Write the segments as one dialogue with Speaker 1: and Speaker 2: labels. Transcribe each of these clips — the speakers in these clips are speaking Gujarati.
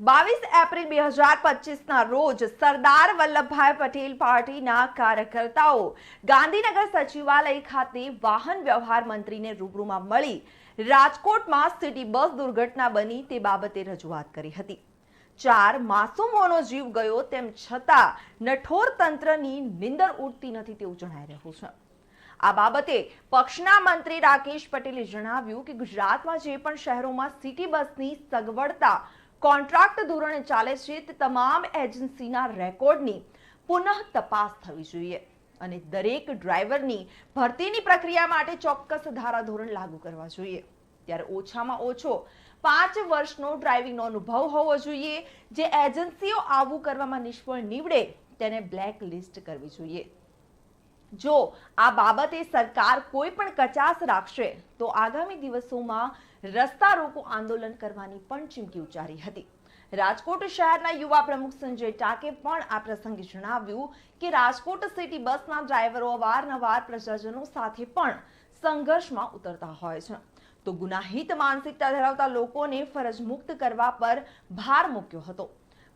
Speaker 1: બાવીસ એપ્રિલ બે હજાર પચીસના રોજ સરદાર વલ્લભભાઈ પટેલ પાર્ટીના કાર્યકર્તાઓ ગાંધીનગર સચિવાલય ખાતે વાહન વ્યવહાર મંત્રીને રૂબરૂમાં મળી રાજકોટમાં સિટી બસ દુર્ઘટના બની તે બાબતે રજૂઆત કરી હતી. ચાર માસૂમોનો જીવ ગયો તેમ છતાં નઠોર તંત્રની નિંદર ઉડતી નથી તેવું જણાઈ રહ્યું છે. આ બાબતે પક્ષના મંત્રી રાકેશ પટેલે જણાવ્યું કે ગુજરાતમાં જે પણ શહેરોમાં સિટી બસની સગવડતા કોન્ટ્રાક્ટ ધોરણે ચાલે છે તે તમામ એજન્સીના રેકોર્ડની પુનઃ તપાસ થવી જોઈએ અને દરેક ડ્રાઈવરની ભરતીની પ્રક્રિયા માટે ચોક્કસ ધારાધોરણ લાગુ કરવા જોઈએ. ત્યારે ઓછામાં ઓછો પાંચ વર્ષનો ડ્રાઇવિંગનો અનુભવ હોવો જોઈએ. જે એજન્સીઓ આવું કરવામાં નિષ્ફળ નીવડે તેને બ્લેક લિસ્ટ કરવી જોઈએ. જો આ બાબતે સરકાર કોઈ પણ કચાસ રાખશે, તો આગામી દિવસોમાં રસ્તા રોકો આંદોલન કરવાની પણ ચીમકી ઉચ્ચારી હતી. રાજકોટ શહેરના યુવા પ્રમુખ સંજય ટાકે પણ આ પ્રસંગે જણાવ્યું કે રાજકોટ સિટી બસના ડ્રાઈવરો અવારનવાર પ્રજાજનો સાથે પણ સંઘર્ષમાં ઉતરતા હોય છે. તો ગુનાહિત માનસિકતા ધરાવતા લોકોને ફરજ મુક્ત કરવા પર ભાર મૂક્યો હતો.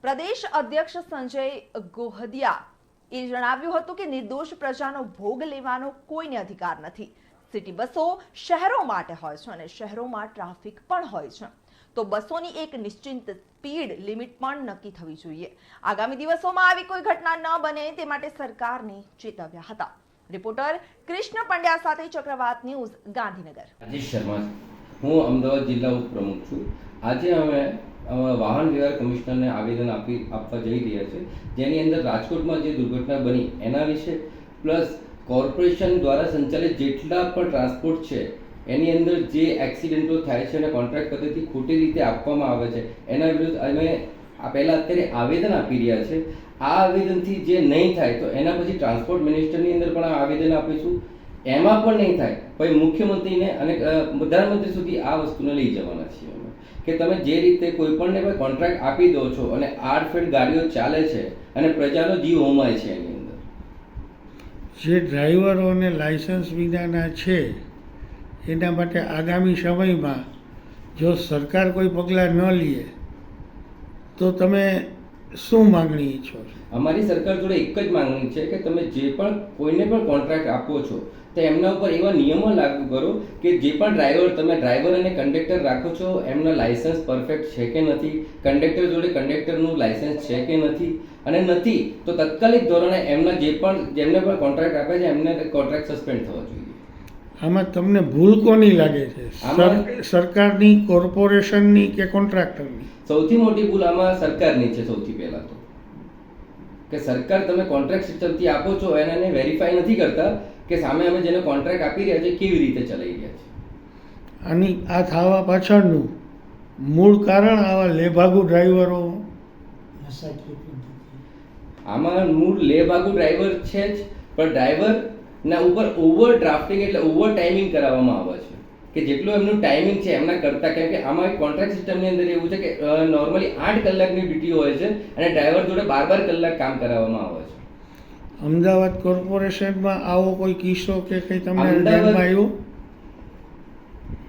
Speaker 1: પ્રદેશ અધ્યક્ષ સંજય ગોહદિયા એ જણાવ્યું હતું કે નિર્દોષ પ્રજાનો ભોગ લેવાનો કોઈને અધિકાર નથી. સિટી બસો શહેરો માટે હોય છે અને શહેરોમાં ટ્રાફિક પણ હોય છે. તો બસોની એક નિશ્ચિત સ્પીડ લિમિટ પણ નક્કી થવી જોઈએ. આગામી દિવસોમાં આવી કોઈ ઘટના ન બને તે માટે સરકારને ચેતવ્યા હતા. રિપોર્ટર કૃષ્ણ પંડ્યા સાથે ચક્રવાત ન્યૂઝ ગાંધીનગર.
Speaker 2: શર્મા. હું અમદાવાદ જિલ્લા ઉપપ્રમુખ છું. આજે અમે વાહન વ્યવહાર કમિશનરને આવેદન આપી, આપવા જઈ રહ્યા છે. જેની અંદર રાજકોટમાં જે દુર્ઘટના બની, એના વિશે પ્લસ કોર્પોરેશન દ્વારા સંચાલિત જેટલા પણ ટ્રાન્સપોર્ટ છે, એની અંદર જે એક્સિડન્ટો થાય છે અને કોન્ટ્રાક્ટ પદ્ધતિ ખોટી રીતે આપવામાં આવે છે, એના વિરુદ્ધ અમે પહેલાં અત્યારે આવેદન આપી રહ્યા છે. આ આવેદનથી જે નહીં થાય, તો એના પછી ટ્રાન્સપોર્ટ મિનિસ્ટરની અંદર પણ આવેદન આપીશું. એમાં પણ નહીં થાય. પછી મુખ્યમંત્રીને અને પ્રધાનમંત્રી સુધી આ વસ્તુને લઈ જવાના છીએ અમે. કે તમે જે રીતે કોઈ પણને કોન્ટ્રાક્ટ આપી દો છો અને આડફેડ ગાડીઓ ચાલે છે અને પ્રજાનો જીવ હોમાય છે એની અંદર.
Speaker 3: જે ડ્રાઈવરોને લાયસન્સ વિનાના છે, એના માટે આગામી સમયમાં જો સરકાર કોઈ પગલાં ન લે, તો તમે શું માંગણી ઈચ્છો
Speaker 2: અમારી સરકાર જોડે એક જ માંગણી છે કે તમે જે પણ કોઈને પણ કોન્ટ્રાક્ટ આપો છો, તો એમના ઉપર એવા નિયમો લાગુ કરો કે જે પણ ડ્રાઈવર તમે ડ્રાઈવર અને કંડક્ટર રાખો છો, એમના લાયસન્સ પરફેક્ટ છે કે નથી કંડક્ટર જોડે કંડક્ટરનું લાયસન્સ છે કે નથી, અને નથી, તો તાત્કાલિક ધોરણે એમના જે પણ, જેમને પણ કોન્ટ્રાક્ટ આપે છે, એમને કોન્ટ્રાક્ટ સસ્પેન્ડ થવો જોઈએ.
Speaker 3: આમાં તમને ભૂલ કોની લાગે છે?
Speaker 2: આમાં-
Speaker 3: સરકારની કોર્પોરેશનની કે કોન્ટ્રાક્ટરની?
Speaker 2: સૌથી મોટી ભૂલ આમાં સરકારની છે સૌથી પહેલા તો. કે સરકાર તમે કોન્ટ્રાક્ટ સિસ્ટમથી આપો છો એને વેરીફાઈ નથી કરતા કે સામે અમે જેને કોન્ટ્રાક્ટ આપી રહ્યા છે કેવી રીતે ચલાવી રહ્યા છે.
Speaker 3: આની આ થવા પાછળનું મૂળ કારણ આવા લેભાગુ ડ્રાઈવરો?
Speaker 2: આમાં મૂળ લેભાગુ ડ્રાઈવર છે જ પણ ડ્રાઈવરના ઉપર ઓવર ડ્રાફ્ટિંગ એટલે ઓવર ટાઈમિંગ કરાવવામાં આવે છે. કે જેટલું એમનું ટાઈમિંગ છે એમના કરતાં કેમ કે આમાં એક કોન્ટ્રાક્ટ સિસ્ટમની અંદર એવું છે કે નોર્મલી આઠ કલાકની ડ્યુટી હોય છે અને ડ્રાઈવર જોડે બાર બાર કલાક કામ કરાવવામાં આવે છે.
Speaker 3: અમદાવાદ કોર્પોરેશનમાં આવો કોઈ કિસ્સો કે કંઈ તમને આવ્યો?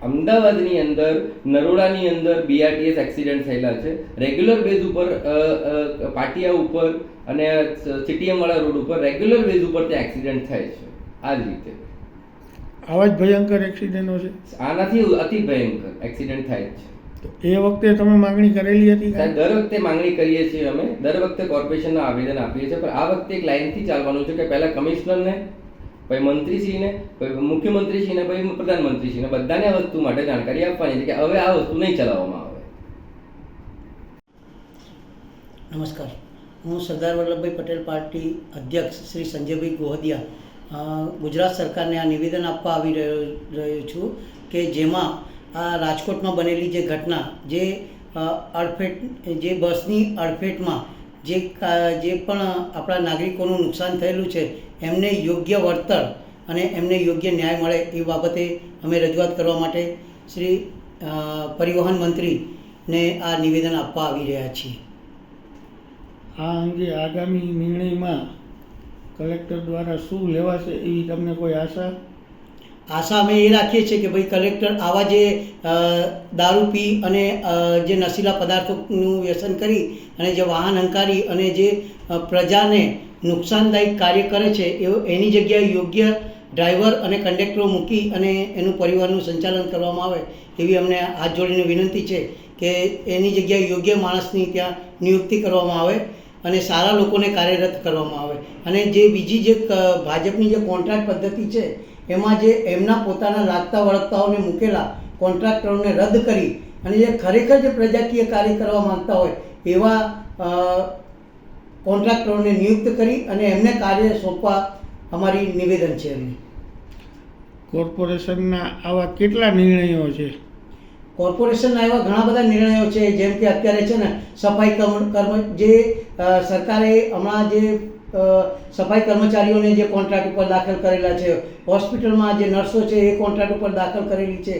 Speaker 2: અમદાવાદની અંદર નરોડાની અંદર બીઆરટીએસ એક્સિડન્ટ થયેલા છે. રેગ્યુલર બેઝ ઉપર પાટિયા ઉપર અને સીટીએમ વાળા રોડ ઉપર રેગ્યુલર બેઝ ઉપર ત્યાં એક્સિડન્ટ થાય છે. આ જ રીતે.
Speaker 3: આવા જ ભયંકર એક્સિડન્ટો છે?
Speaker 2: આનાથી અતિ ભયંકર એક્સિડન્ટ થાય જ છે.
Speaker 3: તો એ વખતે તમે માંગણી કરેલી હતી
Speaker 2: સાહેબ દર વખતે માંગણી કરીએ છીએ અમે. દર વખતે કોર્પોરેશનને આવેદન આપીએ છીએ પણ આ વખતે એક લાઇનથી ચાલવાનું છે કે પહેલાં કમિશનરને પછી મંત્રીશ્રીને પછી મુખ્યમંત્રીશ્રીને પછી પ્રધાનમંત્રીશ્રીને બધાને આ વસ્તુ માટે જાણકારી આપવાની છે કે હવે આ વસ્તુ નહીં ચલાવવામાં આવે.
Speaker 4: નમસ્કાર. હું સરદાર વલ્લભભાઈ પટેલ પાર્ટી અધ્યક્ષ શ્રી સંજયભાઈ ગોહદિયા ગુજરાત સરકારને આ નિવેદન આપવા આવી રહ્યો રહ્યો છું કે જેમાં આ રાજકોટમાં બનેલી જે ઘટના, જે અડફેટ, જે બસની અડફેટમાં જે જે પણ આપણા નાગરિકોનું નુકસાન થયેલું છે, એમને યોગ્ય વળતર અને એમને યોગ્ય ન્યાય મળે એ બાબતે અમે રજૂઆત કરવા માટે શ્રી પરિવહન મંત્રીને આ નિવેદન આપવા આવી રહ્યા છીએ.
Speaker 3: આ અંગે આગામી નિર્ણયમાં કલેક્ટર દ્વારા શું લેવાશે એવી તમને કોઈ આશા?
Speaker 4: આશા અમે એ રાખીએ છીએ કે ભાઈ કલેક્ટર આવા જે દારૂ પી અને જે નશીલા પદાર્થોનું વ્યસન કરી અને જે વાહન હંકારી અને જે પ્રજાને નુકસાનદાયક કાર્ય કરે છે એવો એની જગ્યાએ યોગ્ય ડ્રાઈવર અને કંડક્ટરો મૂકી અને એનું પરિવારનું સંચાલન કરવામાં આવે એવી અમને હાથ જોડીને વિનંતી છે કે એની જગ્યાએ યોગ્ય માણસની ત્યાં નિયુક્તિ કરવામાં આવે. અને સારા લોકોને કાર્યરત કરવામાં આવે. અને જે બીજી જે ભાજપની જે કોન્ટ્રાક્ટ પદ્ધતિ છે, એમાં જે એમના પોતાના લાગતા વળગતાઓને મૂકેલા કોન્ટ્રાક્ટરોને રદ કરી અને જે ખરેખર જે પ્રજાકીય કાર્ય કરવા માંગતા હોય, એવા કોન્ટ્રાક્ટરોને નિયુક્ત કરી અને એમને કાર્ય સોંપવા અમારી નિવેદન છે એમને.
Speaker 3: કોર્પોરેશનના આવા કેટલા નિર્ણયો છે?
Speaker 4: કોર્પોરેશનના એવા ઘણા બધા નિર્ણયો છે, જેમ કે અત્યારે છે ને સફાઈ કર્મ જે સરકારે હમણાં જે સફાઈ કર્મચારીઓને જે કોન્ટ્રાક્ટ ઉપર દાખલ કરેલા છે, હોસ્પિટલમાં જે નર્સો છે એ કોન્ટ્રાક્ટ ઉપર દાખલ કરેલી છે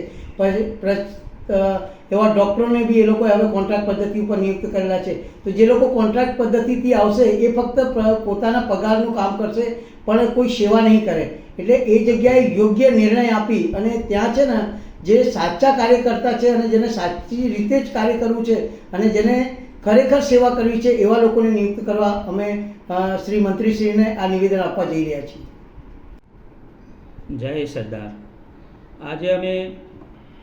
Speaker 4: એવા ડૉક્ટરોને બી એ લોકોએ હવે કોન્ટ્રાક્ટ પદ્ધતિ ઉપર નિયુક્ત કરેલા છે. તો જે લોકો કોન્ટ્રાક્ટ પદ્ધતિથી આવશે, એ ફક્ત પોતાના પગારનું કામ કરશે, પણ કોઈ સેવા નહીં કરે. એટલે એ જગ્યાએ યોગ્ય નિર્ણય આપી અને ત્યાં છે ને જે સાચા કાર્યકર્તા છે અને જેને સાચી રીતે જ કાર્ય કરવું છે અને જેને ખરેખર સેવા કરવી છે, એવા લોકોને નિયુક્ત કરવા અમે શ્રી મંત્રીશ્રીને આ નિવેદન આપવા જઈ રહ્યા છીએ.
Speaker 5: જય સરદાર. આજે અમે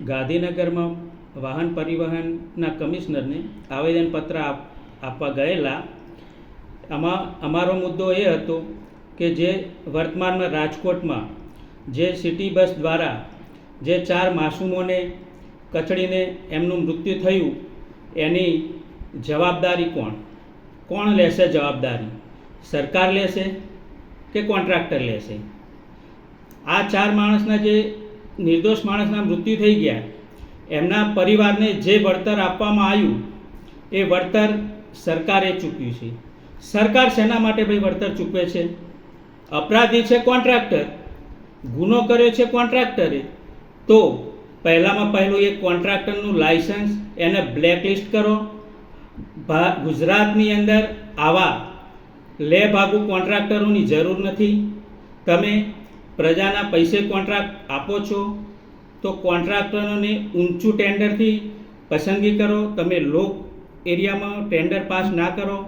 Speaker 5: ગાંધીનગરમાં વાહન પરિવહનના કમિશનરને આવેદનપત્ર આપ- આપવા ગયેલા. આમાં, અમારો મુદ્દો એ હતો કે જે વર્તમાનમાં રાજકોટમાં જે સિટી બસ દ્વારા જે ચાર માસૂમોને કચડીને એમનું મૃત્યુ થયું, એની જવાબદારી કોણ? કોણ લેશે જવાબદારી? સરકાર લેશે કે કોન્ટ્રાક્ટર લેશે? આ ચાર માણસના જે નિર્દોષ માણસના મૃત્યુ થઈ ગયા, એમના પરિવારને જે વળતર આપવામાં આવ્યું, એ વળતર સરકારે ચૂક્યું છે. સરકાર શેના માટે ભાઈ વળતર ચૂકવે છે? અપરાધી છે કોન્ટ્રાક્ટર. ગુનો કર્યો છે કોન્ટ્રાક્ટરે. તો પહેલામાં પહેલું એ કોન્ટ્રાક્ટરનું લાયસન્સ એને બ્લેકલિસ્ટ કરો. ગુજરાતની અંદર આવા લે ભાગુ કોન્ટ્રાક્ટરોની જરૂર નથી. તમે પ્રજાના પૈસે કોન્ટ્રાક્ટ આપો છો, તો કોન્ટ્રાક્ટરોને ઊંચું ટેન્ડરથી પસંદગી કરો. તમે લો એરિયામાં ટેન્ડર પાસ ના કરો.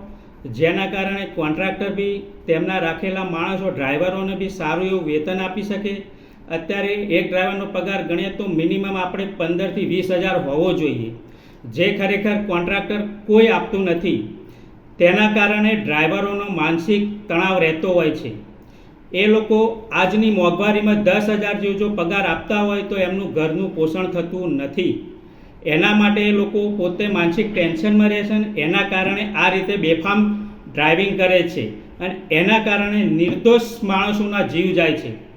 Speaker 5: જેના કારણે કોન્ટ્રાક્ટર બી તેમના રાખેલા માણસો, ડ્રાઈવરોને બી સારું એવું વેતન આપી શકે. અત્યારે એક ડ્રાઈવરનો પગાર ગણીએ તો મિનિમમ આપણે પંદરથી વીસ હજાર હોવો જોઈએ. જે ખરેખર કોન્ટ્રાક્ટર કોઈ આપતું નથી. તેના કારણે ડ્રાઈવરોનો માનસિક તણાવ રહેતો હોય છે. એ લોકો આજની મોંઘવારીમાં દસ હજાર જેવું જો પગાર આપતા હોય તો એમનું ઘરનું પોષણ થતું નથી. એના માટે એ લોકો પોતે માનસિક ટેન્શનમાં રહે છે અને એના કારણે આ રીતે બેફામ ડ્રાઇવિંગ કરે છે. અને એના કારણે નિર્દોષ માણસોના જીવ જાય છે.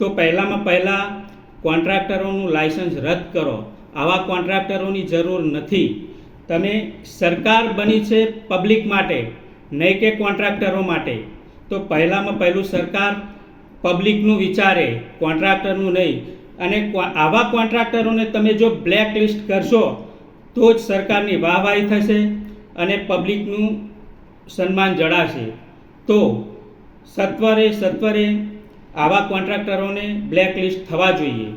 Speaker 5: તો પહેલાંમાં પહેલાં કોન્ટ્રાક્ટરોનું લાયસન્સ રદ કરો. આવા કોન્ટ્રાક્ટરોની જરૂર નથી. તમે સરકાર બની છે પબ્લિક માટે, નહીં કે કોન્ટ્રાક્ટરો માટે. તો પહેલાંમાં પહેલું સરકાર પબ્લિકનું વિચારે, કોન્ટ્રાક્ટરનું નહીં. અને આવા કોન્ટ્રાક્ટરોને તમે જો બ્લેક લિસ્ટ કરશો, તો જ સરકારની વાહવાહી થશે અને પબ્લિકનું સન્માન જળાશે. તો સત્વરે સત્વરે આવા કોન્ટ્રાક્ટરોને બ્લેક લિસ્ટ થવા જોઈએ.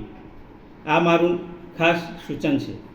Speaker 5: આ મારું ખાસ સૂચન છે.